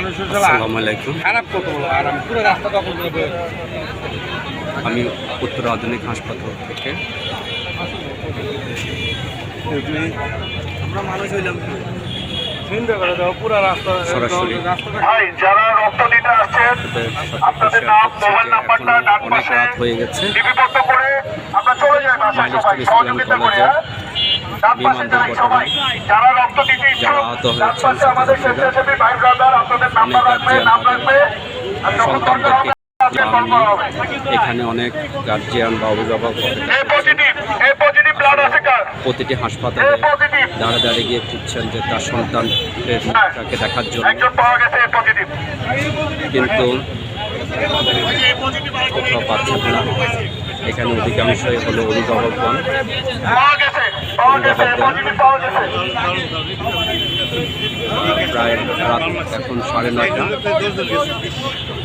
আমি পুরো রাস্তা দখল করে বসে আছি। আমি উত্তর আধুনিক হাসপাতাল থেকে। আমরা মানুষ হইলাম চিন্তা করে দাও পুরো রাস্তা সরাসরি। যারা রক্ত দিতে আসছেন আপনাদের নাম মোবাইল নাম্বারটা ডান অনেক রাত হয়ে গেছে। করে আমরা চলে যাই বাসায় সবাই। সহযোগিতা করে হ্যাঁ? যারা আহত হয়েছেন গার্জিয়ান তাদের সন্তানদেরকে এখানে অনেক গার্জিয়ান বা অভিভাবক প্রতিটি হাসপাতালে দাঁড়ে দাঁড়িয়ে গিয়ে খুঁজছেন যে তার সন্তানের মুখটাকে দেখার জন্য। একজন পাওয়া গেছে পজিটিভ কিন্তু কোথাও পাচ্ছেন না। এখানে অধিকাংশই হলো অভিভাবকগণ। প্রায় রাত এখন সাড়ে নয়টা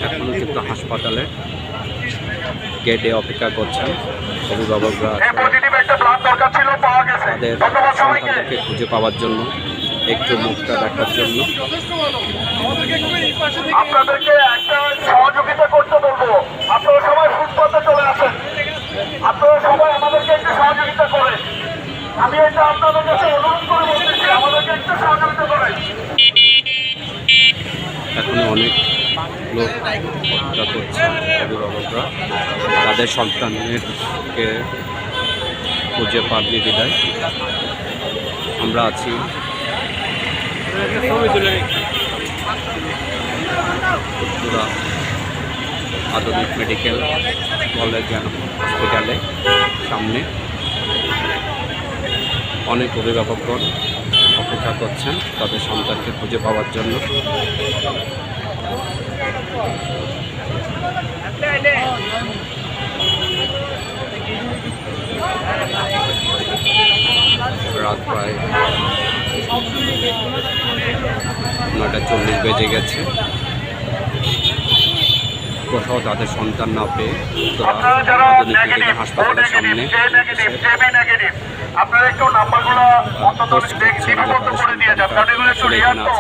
এখনও কিন্তু হাসপাতালে গেটে অপেক্ষা করছেন অভিভাবকরা তাদের সন্তানদেরকে খুঁজে পাওয়ার জন্য একটু মুখটা দেখার জন্য আপনাদেরকে একটা সহযোগিতা করতে বলব আপনারা সবাই ফুটপাতে চলে আসেন আপনারা সবাই আমাদেরকে একটু সহযোগিতা করেন আমি এটা এখনও অনেক লোক তাদের সন্তানদেরকে খুঁজে পাবলি বিদায়। আমরা আছি। আধুনিক মেডিকেল কলেজ হসপিটালে সামনে। অনেক অভিভাবকগণ অপেক্ষা করছেন তাদের সন্তানকে খুঁজে পাওয়ার জন্য। রাত প্রায় নয়টা চল্লিশ বেজে গেছে। কোথাও তাদের সন্তান না পেয়ে আধুনিক হাসপাতালের সামনে আপনারা একটু নাম্বারগুলো অন্তত লিপিবদ্ধ করে দিয়ে যান কারণ এগুলো একটু এখানে তো।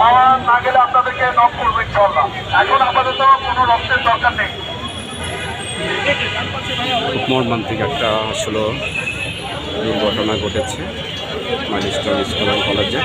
পাওয়া না গেলে আপনাদেরকে নক করব ইনশাল্লাহ এখন আপাতত কোনো রক্তের দরকার নেই। খুব মর্মান্তিক একটা আসলে দুর্ঘটনা ঘটেছে মাইলস্টোন স্কুল অ্যান্ড কলেজে।